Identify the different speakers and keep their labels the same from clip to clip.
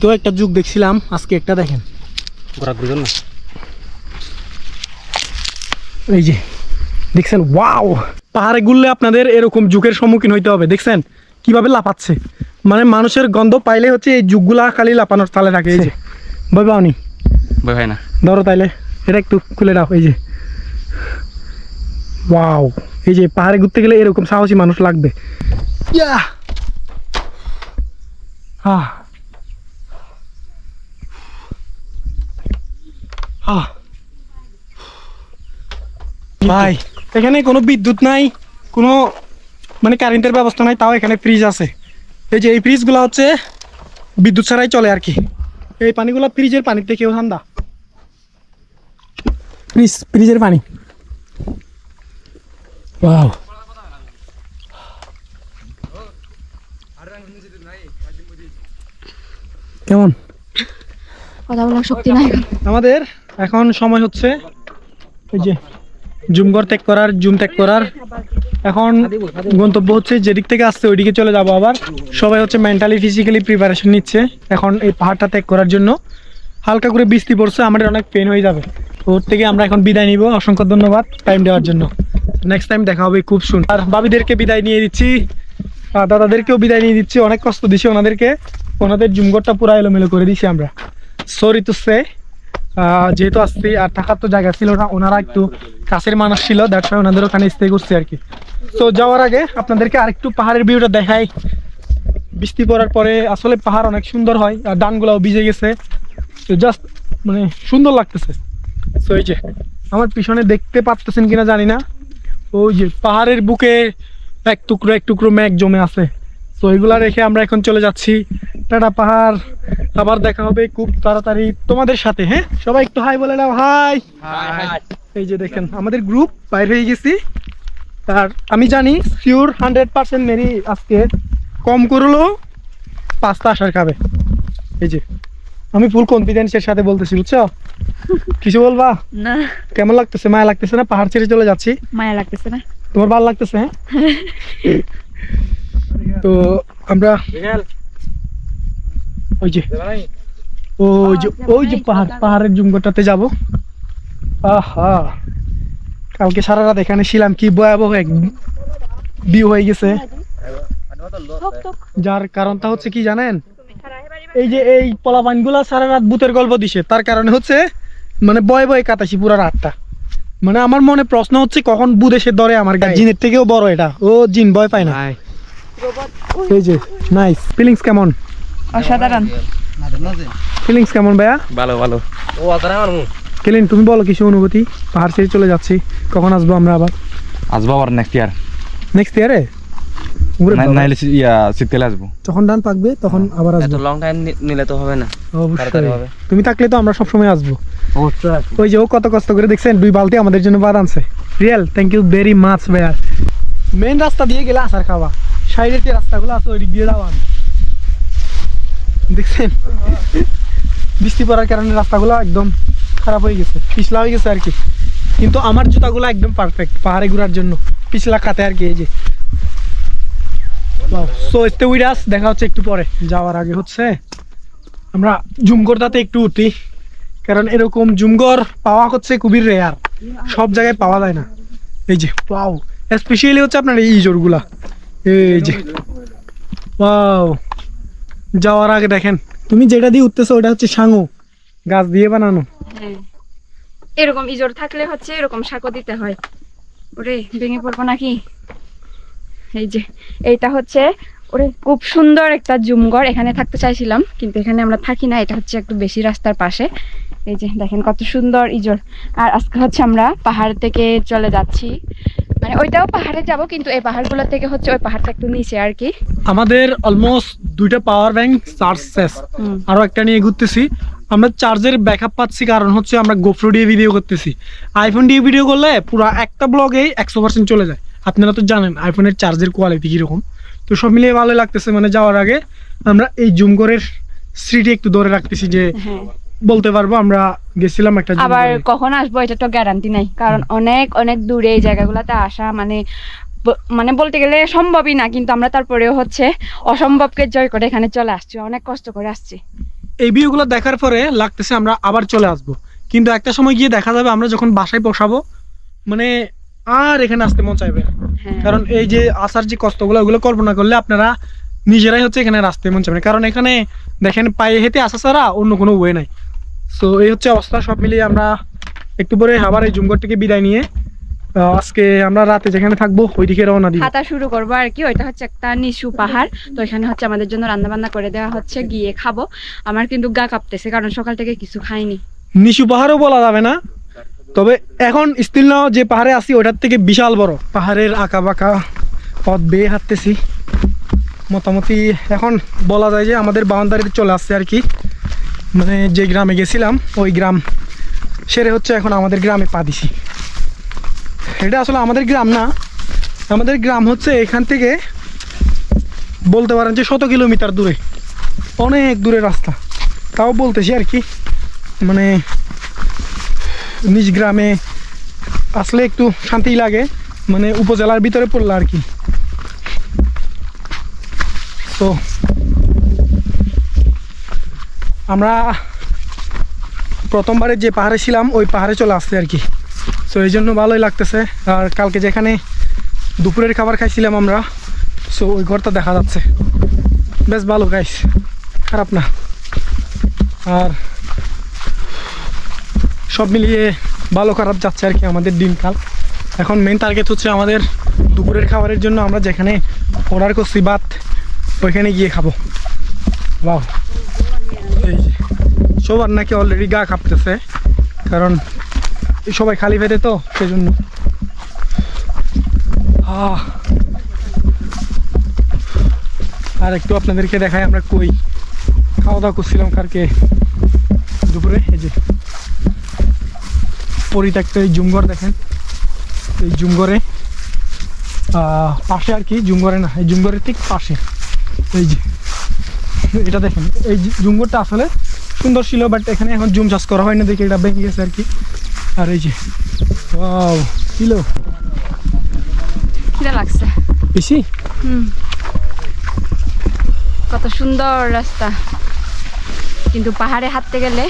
Speaker 1: তো একটা যুগ দেখছিলাম আজকে একটা দেখেন।
Speaker 2: ঘোরাঘুরি না?
Speaker 1: এই যে দেখছেন? ওয়াও! পাহাড়ে ঘুরলে আপনাদের এরকম যুগের সম্মুখীন হইতে হবে দেখছেন? কীভাবে লাপাচ্ছে মানে মানুষের গন্ধ পাইলে হচ্ছে এই যুগগুলা খালি লাপানোর তালে থাকে এই যে। ভয় পাওনি
Speaker 2: ভয় হয় না।
Speaker 1: ধরো তাইলে এটা একটু খুলে দাও এই যে। ওয়াও! এই যে পাহাড়ে ঘুরতে গেলে এরকম সাহসী মানুষ লাগবে। ইয়া হ্যাঁ ভাই। এখানে কোনো বিদ্যুৎ নাই কোনো মানে কারেন্টের ব্যবস্থা নাই তাও এখানে ফ্রিজ আছে। এই যে এই ফ্রিজগুলো হচ্ছে বিদ্যুৎ ছাড়াই চলে আর কি। এই পানিগুলো ফ্রিজের পানিতে কেউ ঠান্ডা। ফ্রিজ ফ্রিজের পানি। ওয়াও কেমন?
Speaker 3: কথা বলার শক্তি নাই।
Speaker 1: আমাদের এখন সময় হচ্ছে এই যে জুমঘর ত্যাগ করার, জুম ত্যাগ করার। এখন গন্তব্য হচ্ছে যেদিক থেকে আসছে, ওইদিকে চলে যাব আবার। সবাই হচ্ছে মেন্টালি ফিজিক্যালি প্রিপারেশন নিচ্ছে এখন এই পাহাড়টা ত্যাগ করার জন্য। হালকা করে বৃষ্টি পড়ছে, আমাদের অনেক পেন হয়ে যাবে। ওর থেকে আমরা এখন বিদায় নিব। অসংখ্য ধন্যবাদ টাইম দেওয়ার জন্য। নেক্সট টাইম দেখা হবে খুব শুন আর বাবিদেরকে বিদায় নিয়ে দিচ্ছি। দাদাদেরকেও বিদায় নিয়ে দিচ্ছি। অনেক কষ্ট দিচ্ছি ওনাদেরকে। ওনাদের জুমঘরটা পুরো এলোমেলো করে দিছি আমরা। সরি টু সে যেহেতু আসছি আর থাকার তো জায়গা ছিল না, ওনারা একটু কাছের মানুষ ছিল ওয়াই ওনাদের ওখানে স্টে করছি আর কি। তো যাওয়ার আগে আপনাদেরকে আরেকটু পাহাড়ের ভিউটা দেখাই। বৃষ্টি পড়ার পরে আসলে পাহাড় অনেক সুন্দর হয়, আর ডানগুলাও ভিজে গেছে। তো জাস্ট মানে সুন্দর লাগতেছে। তো এই যে, আমার পিছনে দেখতে পাচ্তেছেন কিনা জানি না। ওই যে পাহাড়ের বুকে এক টুকরো এক টুকরো মেঘ জমে আছে। তো এগুলা রেখে আমরা এখন চলে যাচ্ছি। টাটা পাহাড়। আবার দেখা হবে খুব তাড়াতাড়ি তোমাদের সাথে হ্যাঁ? সবাই একটু হাই বলে নাও হাই এই যে দেখেন আমাদের গ্রুপ বাইরে হয়ে গেছি। আর আমি জানি শিওর হান্ড্রেড পার্সেন্ট মেরি আজকে কম করলেও পাঁচটা আসার খাবে। এই যে আমি ফুল কনফিডেন্সের সাথে বলতেছি বুঝছ? কিছু বলবা?
Speaker 3: না।
Speaker 1: কেমন লাগতেছে? মায়া লাগতেছে না? পাহাড় ছেড়ে চলে যাচ্ছি।
Speaker 3: মায়া লাগতেছে না।
Speaker 1: তোমার ভালো লাগতেছে হ্যাঁ? তো আমরা ওই যে ওই যে ওই যে পাহাড় পাহাড়ের জুমগোটাতে যাব। আহা! কালকে সারা রাত এখানে ছিলাম কি ভয়াবহ এক বিয়ে হয়ে গেছে। যার কারণটা হচ্ছে কি জানেন? এই যে এই পোলাপানগুলা সারা রাত ভূতের গল্প দিছে। তার কারণে হচ্ছে মানে বয়ে বয়ে কাটাছি পুরো রাতটা। মানে আমার মনে প্রশ্ন হচ্ছে কখন বুধ এসে ধরে আমার গায়ে জিনের থেকেও বড় এটা। ও জিন ভয় পায় না। এই যে নাইস ফিলিংস কেমন?
Speaker 3: অসাধারণ।
Speaker 1: ফিলিংস কেমন ভাইয়া?
Speaker 2: ভালো ভালো। ও
Speaker 1: কেলিন তুমি বলো কিছু অনুভূতি? পাহাড় ছেড়ে চলে যাচ্ছি। কখন আসব আমরা আবার?
Speaker 2: আসব আবার নেক্সট ইয়ার
Speaker 1: নেক্সট ইয়ারে
Speaker 2: নাইলে ইয়া শীতকালে আসব।
Speaker 1: যখন ডান পাকবে তখন আবার আসব।
Speaker 4: লং টাইম নিলে তো হবে না।
Speaker 1: অবশ্যই। তুমি থাকলে তো আমরা সবসময় আসব।
Speaker 4: অবশ্যই
Speaker 1: ওই যে ও কত কষ্ট করে দেখছেন? দুই বালতি আমাদের জন্য বাদ আনছে। Real thank you very much ভাইয়া। মেন রাস্তা দিয়ে গেলে আসার খাওয়া। সাইডের যে রাস্তাগুলো আছে ওই দিক দিয়ে যাওয়া আমি। দেখছেন? বৃষ্টি পড়ার কারণে রাস্তাগুলো একদম খারাপ হয়ে গেছে, পিছলা হয়ে গেছে আর কি। কিন্তু আমার জুতাগুলো একদম পারফেক্ট পাহাড়ে ঘোরার জন্য। পিছলা খাতে আর কি, এই যে। সো উইথ আস দেখা হচ্ছে একটু পরে। যাওয়ার আগে হচ্ছে, আমরা জুমগড়দাতে একটু উঠি। কারণ এরকম জুমগর পাওয়া হচ্ছে খুবই রেয়ার সব জায়গায় পাওয়া যায় না। এই যে পাও স্পেশালি হচ্ছে আপনার এই ইজোরগুলা। এই যাওয়ার আগে দেখেন, তুমি যেটা দিয়ে উঠতেছো ওটা হচ্ছে সাঙ্গু, গাছ দিয়ে বানানো।
Speaker 3: হ্যাঁ। এরকম ইজোর থাকলে হচ্ছে এরকম শাকও দিতে হয়। ওরে, ভেঙে পড়ব নাকি? এই যে, এইটা হচ্ছে, ওরে, খুব সুন্দর একটা জুমঘর। এখানে থাকতে চাইছিলাম, কিন্তু এখানে আমরা থাকি না, এটা হচ্ছে একটু বেশি রাস্তার পাশে। এই যে দেখেন কত সুন্দর ইজোর আর আজকে হচ্ছে আমরা পাহাড় থেকে চলে যাচ্ছি। মানে ওইটাও পাহাড়ে যাব কিন্তু এই পাহাড়গুলো থেকে হচ্ছে ওই পাহাড়টা একটু নিচে আর কি।
Speaker 1: আমাদের অলমোস্ট দুইটা পাওয়ার ব্যাংক চার্জ শেষ। আরও একটা নিয়ে ঘুরতেছি। আমরা চার্জের ব্যাকআপ পাচ্ছি কারণ হচ্ছে আমরা গোপ্রো দিয়ে ভিডিও করতেছি। আইফোন দিয়ে ভিডিও করলে পুরো একটা ব্লগেই একশো পার্সেন্ট চলে যায়। আপনারা তো জানেন আইফোনের চার্জের কোয়ালিটি কীরকম। তো সব মিলিয়ে ভালো লাগতেছে মানে যাওয়ার আগে আমরা এই জুম জুমগড়ের স্মৃতি একটু ধরে রাখতেছি যে
Speaker 3: হ্যাঁ।
Speaker 1: বলতে পারব আমরা গেছিলাম একটা
Speaker 3: আবার কখন আসব এটা তো গ্যারান্টি নাই কারণ অনেক অনেক দূরে এই জায়গাগুলোতে আসা মানে মানে বলতে গেলে সম্ভবই না কিন্তু আমরা তারপরেও হচ্ছে অসম্ভবকে জয় করে এখানে চলে আসছি অনেক কষ্ট করে আসছি।
Speaker 1: এই ভিউগুলো দেখার পরে লাগতেছে আমরা আবার চলে আসব। কিন্তু একটা সময় গিয়ে দেখা যাবে আমরা যখন বাসায় বসাবো মানে আর এখানে আসতে মন চাইবে না।
Speaker 3: হ্যাঁ।
Speaker 1: কারণ এই যে আসার যে কষ্টগুলো ওগুলো কল্পনা করলে আপনারা নিজেরাই হচ্ছে এখানে আসতে মন চাইবে না। কারণ এখানে দেখেন পায়ে হেঁটে আসা ছাড়া অন্য কোনো ওয়ে নাই। সো এই হচ্ছে অবস্থা। সব মিলিয়ে আমরা একটু পরে আবার এই জুমঘর থেকে বিদায় নিয়ে আজকে আমরা রাতে যেখানে থাকব ওইদিকে রওনা দিব।
Speaker 3: হাঁটা শুরু করব আর কি। ওইটা হচ্ছে একটা নিচু পাহাড়। তো এখানে হচ্ছে আমাদের জন্য রান্না বান্না করে দেওয়া হচ্ছে গিয়ে খাব। আমার কিন্তু গা কাঁপতেছে কারণ সকাল থেকে কিছু খাইনি।
Speaker 1: নিচু পাহাড়ও বলা যাবে না। তবে এখন স্টিল নাও যে পাহাড়ে আছি ওটার থেকে বিশাল বড়। পাহাড়ের আঁকা বাঁকা পথ বেয়ে হাঁটতেছি। মোটামুটি এখন বলা যায় যে আমাদের বাউন্ডারিতে চলে আসছে আর কি। মানে যে গ্রামে গেছিলাম, ওই গ্রাম সেরে হচ্ছে এখন আমাদের গ্রামে পা দিছি। এটা আসলে আমাদের গ্রাম না, আমাদের গ্রাম হচ্ছে এখান থেকে বলতে পারেন যে শত কিলোমিটার দূরে, অনেক দূরের রাস্তা। তাও বলতেছি আর কি মানে নিজ গ্রামে আসলে একটু শান্তি লাগে মানে উপজেলার ভিতরে পড়ল আর কি। তো আমরা প্রথমবারে যে পাহাড়ে ছিলাম, ওই পাহাড়ে চলে আসছে আর কি। সো এই জন্য ভালোই লাগতেছে। আর কালকে যেখানে দুপুরের খাবার খাইছিলাম আমরা সো ওই ঘরটা দেখা যাচ্ছে। বেশ ভালো গাইস খারাপ না। আর সব মিলিয়ে ভালো খারাপ যাচ্ছে আর কি আমাদের দিনকাল। এখন মেন টার্গেট হচ্ছে আমাদের দুপুরের খাবারের জন্য আমরা যেখানে অর্ডার করছি ভাত, ওইখানে গিয়ে খাব। বাহ সবার নাকি অলরেডি গা কাঁপতেছে কারণ সবাই খালি পেটে তো, সেজন্য। আর একটু আপনাদেরকে দেখাই, আমরা কই? খাওয়া দাওয়া করছিলাম কালকে দুপুরে, এই যে পরিত্যক্ত এই জুমঘর দেখেন। এই জুমঘরে পাশে আর কি, জুমঘরে না, এই জুমঘরের ঠিক পাশে। এই যে, এটা দেখেন, এই জুমঘরটা আসলে সুন্দর ছিল বাট এখানে এখন জুম চাষ করা হয় না দেখে এটা ভেঙে গেছে আর কি। আর এই যে ওয়াও ছিল।
Speaker 3: খিদে লাগছে?
Speaker 1: বেশি
Speaker 3: হুম। কত সুন্দর রাস্তা। কিন্তু পাহাড়ে হাঁটতে গেলে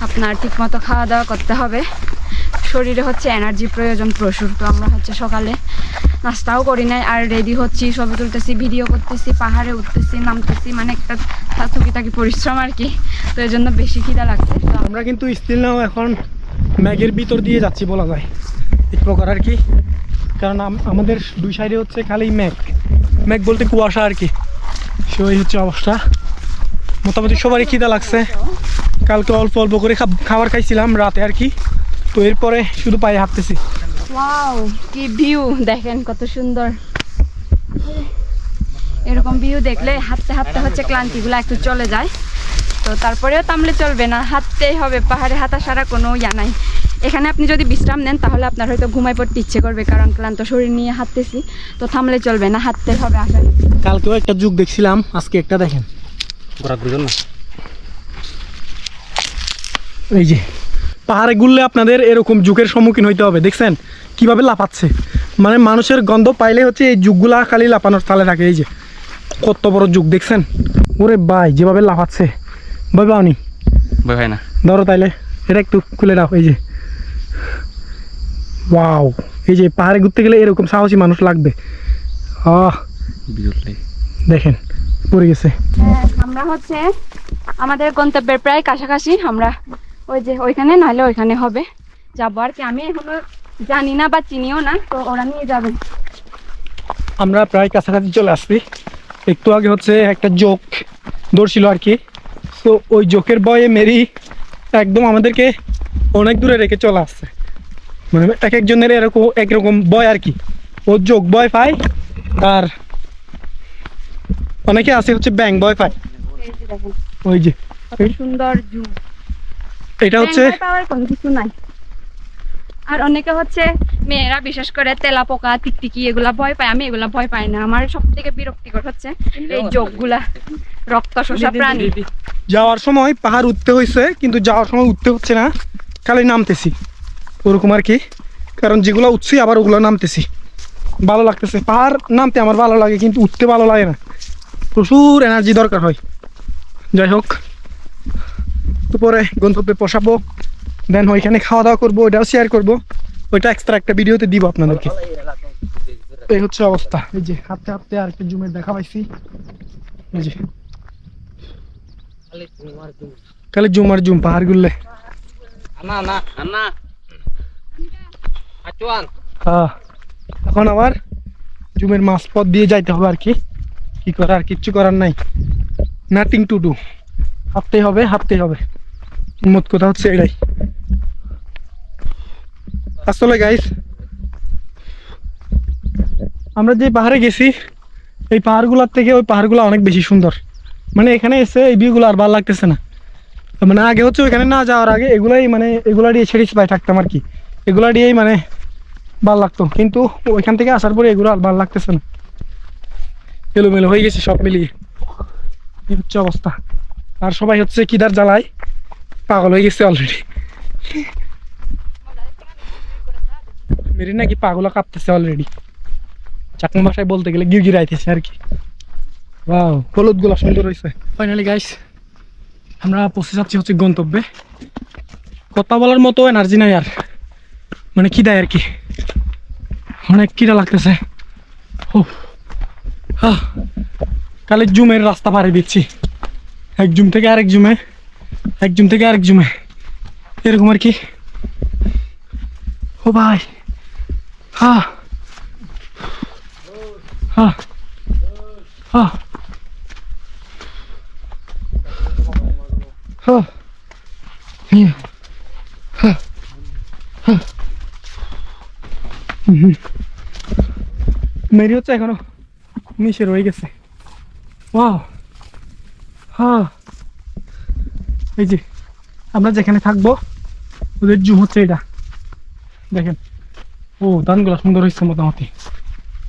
Speaker 3: আপনার ঠিকমতো খাওয়া দাওয়া করতে হবে। শরীরে হচ্ছে এনার্জি প্রয়োজন প্রচুর তো আমরা হচ্ছে সকালে নাস্তাও করি নাই, আর রেডি হচ্ছি, ছবি তুলতেছি ভিডিও করতেছি, পাহাড়ে উঠতেছি, নামতেছি মানে একটা টুকিটাকি পরিশ্রম আর কি। তো এই জন্য বেশি খিদা লাগছে।
Speaker 1: আমরা কিন্তু স্টিল নাও এখন ম্যাগের ভিতর দিয়ে যাচ্ছি বলা যায়। এক প্রকার আর কি। কারণ আম- আমাদের দুই সাইডে হচ্ছে খালি ম্যাগ। ম্যাগ বলতে কুয়াশা আর কি। সেই হচ্ছে অবস্থা। মোটামুটি সবারই খিদা লাগছে। কালকে অল্প অল্প করে খাব- খাবার খাইছিলাম রাতে আর কি। তো এরপরে শুধু পায়ে হাঁটতেছি।
Speaker 3: ওয়াও কি ভিউ দেখেন কত সুন্দর। এরকম ভিউ দেখলে হাঁটতে হাঁটতে হচ্ছে ক্লান্তিগুলো একটু চলে যায়। তো তারপরেও থামলে চলবে না হাঁটতেই হবে পাহাড়ে হাঁটা সারা কোনো ইয়া নাই। এখানে আপনি যদি বিশ্রাম নেন তাহলে আপনার হয়তো ঘুমাই পড়তে ইচ্ছে করবে কারণ ক্লান্ত শরীর নিয়ে হাঁটতেছি। তো থামলে চলবে না হাঁটতে হবে আসলে।
Speaker 1: কালকেও একটা যুগ দেখছিলাম আজকে একটা দেখেন।
Speaker 2: ঘোরা ঘুরজন না।
Speaker 1: এই যে পাহাড়ে ঘুরলে আপনাদের এরকম যুগের সম্মুখীন হইতে হবে দেখছেন? কীভাবে লাফাচ্ছে? মানে মানুষের গন্ধ পাইলে হচ্ছে এই যুগগুলা খালি লাফানোর তালে থাকে এই যে। কত বড় যুগ দেখছেন? ওরে ভাই যেভাবে লাফাচ্ছে। ভয় পাওনি
Speaker 2: ভয় হয় না।
Speaker 1: ধরো তাইলে এটা একটু খুলে দাও এই যে। ওয়াও এই যে পাহাড়ে ঘুরতে গেলে এরকম সাহসী মানুষ লাগবে। আহ দেখেন পড়ে গেছে।
Speaker 3: হ্যাঁ, আমরা হচ্ছে আমাদের গন্তব্যের প্রায় কাছাকাছি আমরা ওই যে ওইখানে নাহলে ওইখানে হবে। যাব আর কি। আমি এখনও জানি না বা চিনিও না তো ওরা নিয়ে যাবে।
Speaker 1: আমরা প্রায় কাছাকাছি চলে আসছি। একটু আগে হচ্ছে একটা জোক ধরছিল আর কি। তো ওই জোকের বয়ে মেরি একদম আমাদেরকে অনেক দূরে রেখে চলে আসছে। মানে এক একজনের এরকম একরকম বয় আর কি। ও যোগ বয় পায় আর অনেকে আছে হচ্ছে ব্যাং বয় পায়।
Speaker 3: দেখেন।
Speaker 1: ওই যে।
Speaker 3: সুন্দর জু
Speaker 1: এটা হচ্ছে
Speaker 3: পাওয়ার কোনো কিছু নাই। আর অনেকে হচ্ছে মেয়েরা বিশেষ করে তেলা পোকা টিকটিকি এগুলা ভয় পায়। আমি এগুলা ভয় পাই না। আমার সব থেকে বিরক্তিকর হচ্ছে এই যোগগুলা। রক্ত শোষা প্রাণী।
Speaker 1: যাওয়ার সময় পাহাড় উঠতে হয়েছে কিন্তু যাওয়ার সময় উঠতে হচ্ছে না। খালি নামতেছি। ওরকম আর কি। কারণ যেগুলো উঠছি আবার ওগুলো নামতেছি। ভালো লাগতেছে। পাহাড় নামতে আমার ভালো লাগে কিন্তু উঠতে ভালো লাগে না। প্রচুর এনার্জি দরকার হয়। যাই হোক। তো পরে গন্তব্যে পোষাবো দেন ওইখানে খাওয়া দাওয়া করব ওইটাও শেয়ার করব। ওইটা এক্সট্রা একটা ভিডিওতে দিব আপনাদেরকে। এই হচ্ছে অবস্থা। এই যে হাঁটতে হাঁটতে আর একটা জুমের দেখা পাইছি। এই যে। খালি জুম আর জুম পাহাড় গুললে হ্যাঁ। এখন আবার জুমের মাছ পথ দিয়ে যাইতে হবে আর কি। কি করার কিচ্ছু করার নাই। নাথিং টু ডু হাঁটতেই হবে হাঁটতেই হবে। মোট কথা হচ্ছে এটাই। আসলে গাইস আমরা যে পাহাড়ে গেছি, এই পাহাড়গুলোর থেকে ওই পাহাড়গুলো অনেক বেশি সুন্দর। মানে এখানে এসে এই ভিউগুলো আর ভালো লাগতেছে না। মানে আগে হচ্ছে ওইখানে না যাওয়ার আগে এগুলাই মানে এগুলা দিয়ে ছেড়ে পাই থাকতাম আর কি। এগুলা দিয়েই মানে ভালো লাগতো। কিন্তু ওইখান থেকে আসার পরে এগুলো আর ভালো লাগতেছে না। এলোমেলো হয়ে গেছে সব মিলিয়ে। এই হচ্ছে অবস্থা? আর সবাই হচ্ছে কিদার জ্বালায়। পাগল হয়ে গেছে অলরেডি মেরি নাকি পাগলা কাঁপতেছে অলরেডি চাকমা ভাষায় বলতে গেলে গির গিরাইতেছে আর কি। ওয়াও হলুদগুলা সুন্দর হয়েছে ফাইনালি গাইস আমরা পৌঁছে যাচ্ছি হচ্ছে গন্তব্যে। কথা বলার মতো এনার্জি নাই আর। মানে কি দেয় আর কি। অনেক কিরা লাগতেছে। ও কালে জুমের রাস্তা পাড়ি দিচ্ছি। এক জুম থেকে আরেক জুমে। এক জুম থেকে আরেক জুমে। এরকম আর কি? ও ভাই। হা। হা। হা। হা। হা। হা। মেরি হচ্ছে এখনও। মিশে রয়ে গেছে। ওয়াও। হ্যাঁ এই যে, আমরা যেখানে থাকব, ওদের জুম হচ্ছে এটা। দেখেন। ও ধানগুলো সুন্দর হয়েছে মোটামুটি।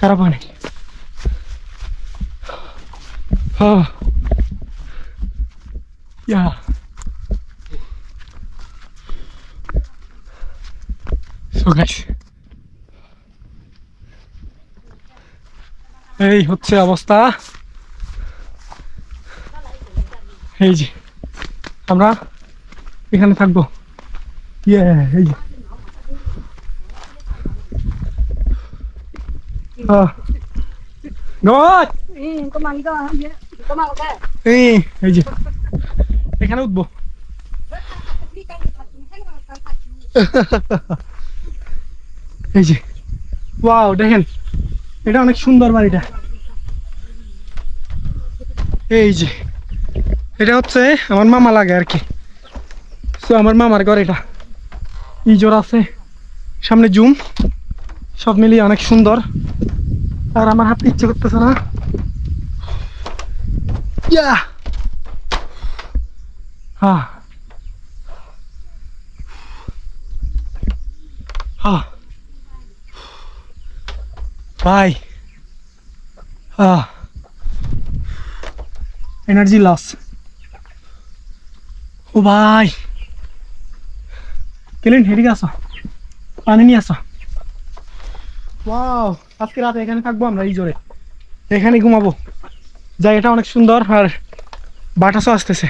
Speaker 1: খারাপ হ্যাঁ ইয়া। এই হচ্ছে অবস্থা। এই যে। আমরা এখানে থাকব। এখানে উঠবো। এই যে। ওয়াও দেখেন। এটা অনেক সুন্দর বাড়িটা। এই যে। এটা হচ্ছে আমার মামা লাগে আর কি। তো আমার মামার ঘর এটা। ইজোর আছে। সামনে জুম। সব মিলিয়ে অনেক সুন্দর। আর আমার হাতে ইচ্ছে করতেছে না। ইয়া! হ্যাঁ হ্যাঁ ভাই। হ্যাঁ এনার্জি লস ও ভাই। কেলেন হেরিকে আসো। পানি নিয়ে আসো। ওয়াও, আজকে রাতে এখানে থাকব আমরা এই জোরে। এখানে ঘুমাবো। জায়গাটা অনেক সুন্দর আর বাতাসও আসতেছে।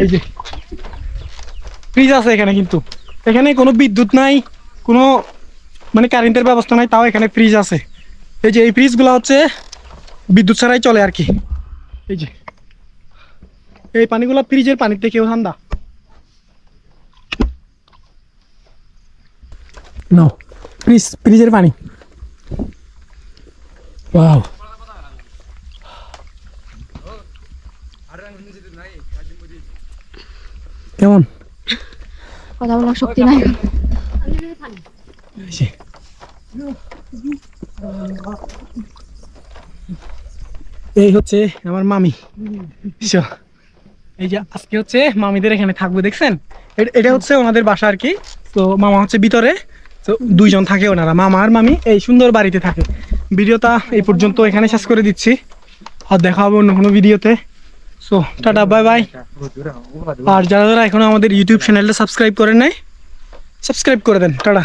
Speaker 1: এই যে ফ্রিজ আছে এখানে কিন্তু। এখানে কোনো বিদ্যুৎ নাই, কোনো মানে কারেন্টের ব্যবস্থা নাই, তাও এখানে ফ্রিজ আছে। এই যে এই ফ্রিজগুলো হচ্ছে বিদ্যুৎ ছাড়াই চলে আর কি। এই যে। এই পানিগুলো ফ্রিজের পানির থেকেও ঠান্ডা। নো ফ্রিজ ফ্রিজের পানি। ওয়াও। কেমন?
Speaker 3: কথা বলার শক্তি নাই।
Speaker 1: এই হচ্ছে আমার মামি। এই যে আজকে হচ্ছে মামিদের এখানে থাকব, দেখছেন? এটা হচ্ছে ওনাদের বাসা আর কি। তো মামা হচ্ছে ভিতরে, তো দুইজন থাকে ওনারা, মামা আর মামি। এই সুন্দর বাড়িতে থাকে। ভিডিওটা এই পর্যন্ত এখানে শেষ করে দিচ্ছি। আর দেখা হবে অন্য কোনো ভিডিওতে। সো টাটা বাই বাই আর যারা যারা এখনও আমাদের ইউটিউব চ্যানেলটা সাবস্ক্রাইব করেন নাই সাবস্ক্রাইব করে দেন। টাটা।